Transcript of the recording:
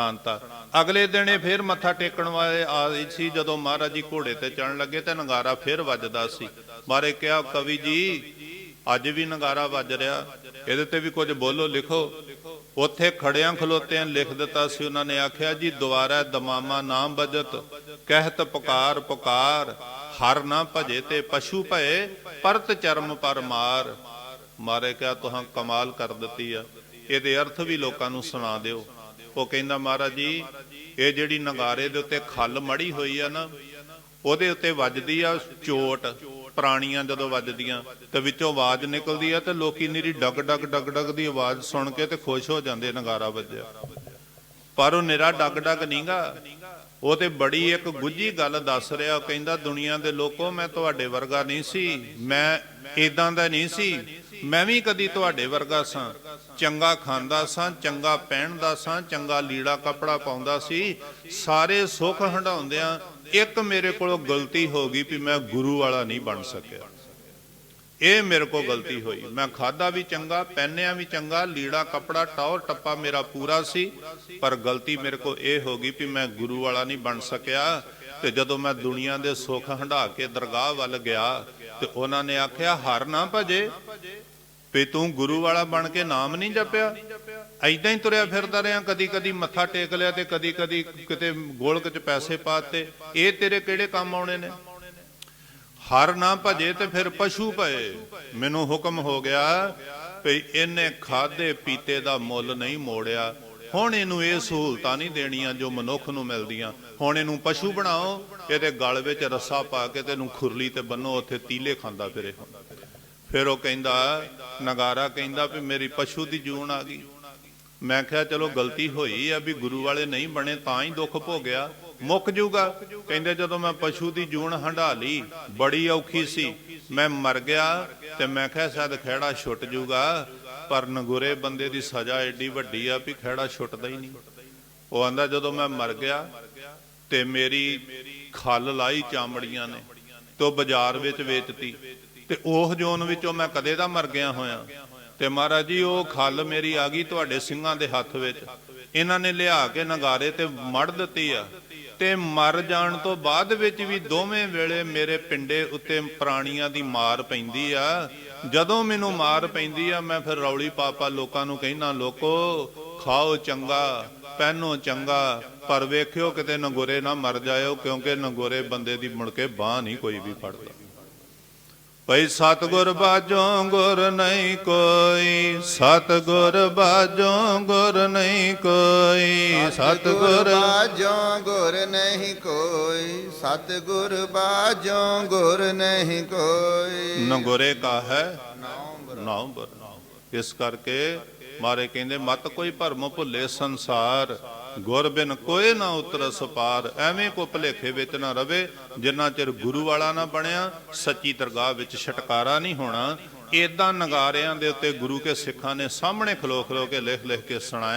ਸੁਣਾਤਾ ਅਗਲੇ ਦਿਨ ਇਹ ਫੇਰ ਮੱਥਾ ਟੇਕਣ ਵਾਲੇ ਆਏ ਸੀ, ਜਦੋਂ ਮਹਾਰਾਜ ਜੀ ਘੋੜੇ ਤੇ ਚੜਨ ਲੱਗੇ ਤੇ ਨਗਾਰਾ ਫੇਰ ਵੱਜਦਾ ਸੀ। ਮਾਰੇ ਕਿਹਾ, ਕਵੀ ਜੀ, ਅੱਜ ਵੀ ਨਗਾਰਾ ਵੱਜ ਰਿਹਾ। ਇਹਦੇ ਤੇ ਵੀ ਕੁਝ ਬੋਲੋ, ਲਿਖੋ। ਉੱਥੇ ਖੜਿਆਂ ਖਲੋਤਿਆਂ ਲਿਖ ਦਿੱਤਾ ਸੀ, ਉਹਨਾਂ ਨੇ ਆਖਿਆ, ਜੀ ਦੁਬਾਰਾ ਦਮਾਮਾ ਨਾਮ ਬਜਤ, ਕਹਿਤ ਪੁਕਾਰ ਪੁਕਾਰ, ਹਰ ਨਾ ਭਜੇ ਤੇ ਪਸ਼ੂ ਭਏ, ਪਰਤ ਚਰਮ ਪਰ ਮਾਰ। ਮਾਰੇ ਕਿਹਾ, ਤੁਹਾਂ ਕਮਾਲ ਕਰ ਦਿੱਤੀ ਆ। ਇਹਦੇ ਅਰਥ ਵੀ ਲੋਕਾਂ ਨੂੰ ਸੁਣਾ ਦਿਓ। ਉਹ ਕਹਿੰਦਾ ਮਹਾਰਾਜ ਜੀ, ਇਹ ਜਿਹੜੀ ਨਗਾਰੇ ਦੇ ਉੱਤੇ ਖੱਲ ਮੜੀ ਹੋਈ ਆ ਨਾ, ਉਹਦੇ ਉੱਤੇ ਵੱਜਦੀ ਆ ਚੋਟ, ਪ੍ਰਾਣੀਆਂ ਜਦੋਂ ਵੱਜਦੀਆਂ, ਤੇ ਵਿੱਚੋਂ ਆਵਾਜ਼ ਨਿਕਲਦੀ ਆ ਤੇ ਲੋਕੀ ਨਿਰੀ ਡਗ ਡਗ ਡਗ ਡਗ ਦੀ ਆਵਾਜ਼ ਸੁਣ ਕੇ ਤੇ ਖੁਸ਼ ਹੋ ਜਾਂਦੇ ਨਗਾਰਾ ਵੱਜਿਆ। ਪਰ ਉਹ ਨਿਰਾ ਡਗ ਡਗ ਨਹੀਂਗਾ ਉਹ ਤੇ ਬੜੀ ਇੱਕ ਗੁੱਝੀ ਗੱਲ ਦੱਸ ਰਿਹਾ, ਉਹ ਕਹਿੰਦਾ ਦੁਨੀਆ ਦੇ ਲੋਕੋ, ਮੈਂ ਤੁਹਾਡੇ ਵਰਗਾ ਨਹੀਂ ਸੀ, ਮੈਂ ਇਦਾਂ ਦਾ ਨਹੀਂ ਸੀ, ਮੈਂ ਵੀ ਕਦੀ ਤੁਹਾਡੇ ਵਰਗਾ ਸਾਂ। ਚੰਗਾ ਖਾਂਦਾ ਸਾਂ, ਚੰਗਾ ਪਹਿਨਦਾ ਸਾਂ, ਚੰਗਾ ਲੀੜਾ ਕੱਪੜਾ ਪਾਉਂਦਾ ਸੀ। ਸਾਰੇ ਸੁੱਖ ਹੰਡਾਉਂਦਿਆਂ ਇੱਕ ਮੇਰੇ ਕੋਲੋਂ ਗਲਤੀ ਹੋ ਗਈ ਵੀ ਮੈਂ ਗੁਰੂ ਵਾਲਾ ਨਹੀਂ ਬਣ ਸਕਿਆ। ਇਹ ਮੇਰੇ ਕੋਲ ਗਲਤੀ ਹੋਈ। ਮੈਂ ਖਾਦਾ ਵੀ ਚੰਗਾ, ਪਹਿਨਿਆ ਵੀ ਚੰਗਾ, ਲੀੜਾ ਕਪੜਾ, ਟੌਰ ਟੱਪਾ ਮੇਰਾ ਪੂਰਾ ਸੀ। ਪਰ ਗਲਤੀ ਮੇਰੇ ਕੋਲ ਇਹ ਹੋ ਗਈ ਵੀ ਮੈਂ ਗੁਰੂ ਵਾਲਾ ਨਹੀਂ ਬਣ ਸਕਿਆ ਤੇ ਜਦੋਂ ਮੈਂ ਦੁਨੀਆ ਦੇ ਸੁੱਖ ਹੰਢਾ ਕੇ ਦਰਗਾਹ ਵੱਲ ਗਿਆ ਤੇ ਉਹਨਾਂ ਨੇ ਆਖਿਆ, ਹਰ ਨਾ ਭਜੇ। ਵੀ ਤੂੰ ਗੁਰੂ ਵਾਲਾ ਬਣ ਕੇ ਨਾਮ ਨਹੀਂ ਜਪਿਆ? ਐਦਾਂ ਹੀ ਤੁਰਿਆ ਫਿਰਦਾ ਰਿਹਾ ਕਦੀ ਕਦੀ ਮੱਥਾ ਟੇਕ ਲਿਆ ਤੇ ਕਦੀ ਕਦੀ ਕਿਤੇ ਗੋਲਕ ਚ ਪੈਸੇ ਪਾਤੇ ਇਹ ਤੇਰੇ ਕਿਹੜੇ ਕੰਮ ਆਉਣੇ ਨੇ? ਹਰ ਨਾ ਭਜੇ ਤੇ ਫਿਰ ਪਸ਼ੂ ਭਏ। ਮੈਨੂੰ ਹੁਕਮ ਹੋ ਗਿਆ ਵੀ ਇਹਨੇ ਖਾਦੇ ਪੀਤੇ ਦਾ ਮੁੱਲ ਨਹੀਂ ਮੋੜਿਆ। ਹੁਣ ਇਹਨੂੰ ਇਹ ਸਹੂਲਤਾਂ ਨਹੀਂ ਦੇਣੀਆਂ ਜੋ ਮਨੁੱਖ ਨੂੰ ਮਿਲਦੀਆਂ। ਹੁਣ ਇਹਨੂੰ ਪਸ਼ੂ ਬਣਾਓ, ਇਹਦੇ ਗਲ ਵਿੱਚ ਰੱਸਾ ਪਾ ਕੇ ਤੇ ਇਹਨੂੰ ਖੁਰਲੀ ਤੇ ਬੰਨੋ, ਉੱਥੇ ਤੀਲੇ ਖਾਂਦਾ ਫਿਰੇ। ਫਿਰ ਉਹ ਕਹਿੰਦਾ, ਨਗਾਰਾ ਕਹਿੰਦਾ ਵੀ ਮੇਰੀ ਪਸ਼ੂ ਦੀ ਜੂਨ ਆ ਗਈ। ਮੈਂ ਕਿਹਾ, ਚਲੋ ਗਲਤੀ ਹੋਈ ਆ ਵੀ ਗੁਰੂ ਵਾਲੇ ਨਹੀਂ ਬਣੇ ਤਾਂ ਹੀ ਦੁੱਖ ਭੋਗਿਆ। ਮੁੱਕ ਜੂਗਾ। ਕਹਿੰਦੇ, ਜਦੋਂ ਮੈਂ ਪਸ਼ੂ ਦੀ ਜੂਨ ਹੰਢਾ ਲਈ, ਬੜੀ ਔਖੀ ਸੀ। ਮੈਂ ਮਰ ਗਿਆ ਤੇ ਮੈਂ ਕਿਹਾ, ਸ਼ਾਇਦ ਖਹਿੜਾ ਛੁੱਟ ਜੂਗਾ। ਪਰ ਨਗੁਰੇ ਬੰਦੇ ਦੀ ਸਜ਼ਾ ਐਡੀ ਵੱਡੀ ਆ ਵੀ ਖਹਿੜਾ ਛੁੱਟਦਾ ਹੀ ਨਹੀਂ। ਉਹ ਆਂਦਾ, ਜਦੋਂ ਮੈਂ ਮਰ ਗਿਆ ਤੇ ਮੇਰੀ ਖੱਲ ਲਾਈ ਚਾਮੜੀਆਂ ਨੇ, ਤੇ ਉਹ ਬਾਜ਼ਾਰ ਵਿੱਚ ਵੇਚਤੀ। ਤੇ ਉਹ ਜੋਨ ਵਿੱਚੋਂ ਮੈਂ ਕਦੇ ਦਾ ਮਰ ਗਿਆ ਹੋਇਆ। ਤੇ ਮਹਾਰਾਜ ਜੀ, ਉਹ ਖੱਲ ਮੇਰੀ ਆ ਗਈ ਤੁਹਾਡੇ ਸਿੰਘਾਂ ਦੇ ਹੱਥ ਵਿੱਚ। ਇਹਨਾਂ ਨੇ ਲਿਆ ਕੇ ਨਗਾਰੇ ਤੇ ਮੜ ਦਿੱਤੀ ਆ। ਤੇ ਮਰ ਜਾਣ ਤੋਂ ਬਾਅਦ ਵਿੱਚ ਵੀ ਦੋਵੇਂ ਵੇਲੇ ਮੇਰੇ ਪਿੰਡੇ ਉੱਤੇ ਪ੍ਰਾਣੀਆਂ ਦੀ ਮਾਰ ਪੈਂਦੀ ਆ। ਜਦੋਂ ਮੈਨੂੰ ਮਾਰ ਪੈਂਦੀ ਆ, ਮੈਂ ਫਿਰ ਰੌਲੀ ਪਾਪਾ ਲੋਕਾਂ ਨੂੰ ਕਹਿਣਾ ਲੋਕੋ, ਖਾਓ ਚੰਗਾ, ਪਹਿਨੋ ਚੰਗਾ, ਪਰ ਵੇਖਿਓ ਕਿਤੇ ਨੰਗੋਰੇ ਨਾ ਮਰ ਜਾਇਓ, ਕਿਉਂਕਿ ਨੰਗੋਰੇ ਬੰਦੇ ਦੀ ਮੁੜ ਕੇ ਬਾਹ ਨਹੀਂ ਕੋਈ ਵੀ ਫੜਦਾ। ਭਈ ਸਤਗੁਰ ਬਾਝੋਂ ਗੁਰ ਨਹੀਂ ਕੋਈ ਸਤਗੁਰ ਬਾਝੋਂ ਗੁਰ ਨਹੀਂ ਕੋਈ ਸਤਗੁਰ ਬਾਜੋਂ ਗੁਰ ਨਹੀਂ ਕੋਈ ਸਤਗੁਰ ਬਾਜੋਂ ਗੁਰ ਨਹੀਂ ਕੋਈ। ਨਗੋਰੇ ਕਾ ਹੈ ਨਾਮ ਬਰ ਇਸ ਕਰਕੇ ਮਾਰੇ ਕਹਿੰਦੇ ਮਤ ਕੋਈ ਭਰਮ ਭੁੱਲੇ ਸੰਸਾਰ। ਗੁਰ ਬਿਨ ਕੋਈ ਨਾ ਉਤਰ ਸਪਾਰ, ਐਵੇਂ ਕੋ ਭਲੇਖੇ ਵਿੱਚ ਨਾ ਰਵੇ, ਜਿੰਨਾ ਚਿਰ ਗੁਰੂ ਵਾਲਾ ਨਾ ਬਣਿਆ, ਸੱਚੀ ਦਰਗਾਹ ਵਿੱਚ ਛਟਕਾਰਾ ਨਹੀਂ ਹੋਣਾ। ਏਦਾਂ ਨਗਾਰਿਆਂ ਦੇ ਉੱਤੇ ਗੁਰੂ ਕੇ ਸਿੱਖਾਂ ਨੇ ਸਾਹਮਣੇ ਖਲੋ ਖਲੋ ਕੇ ਲਿਖ ਲਿਖ ਕੇ ਸੁਣਾਇਆ।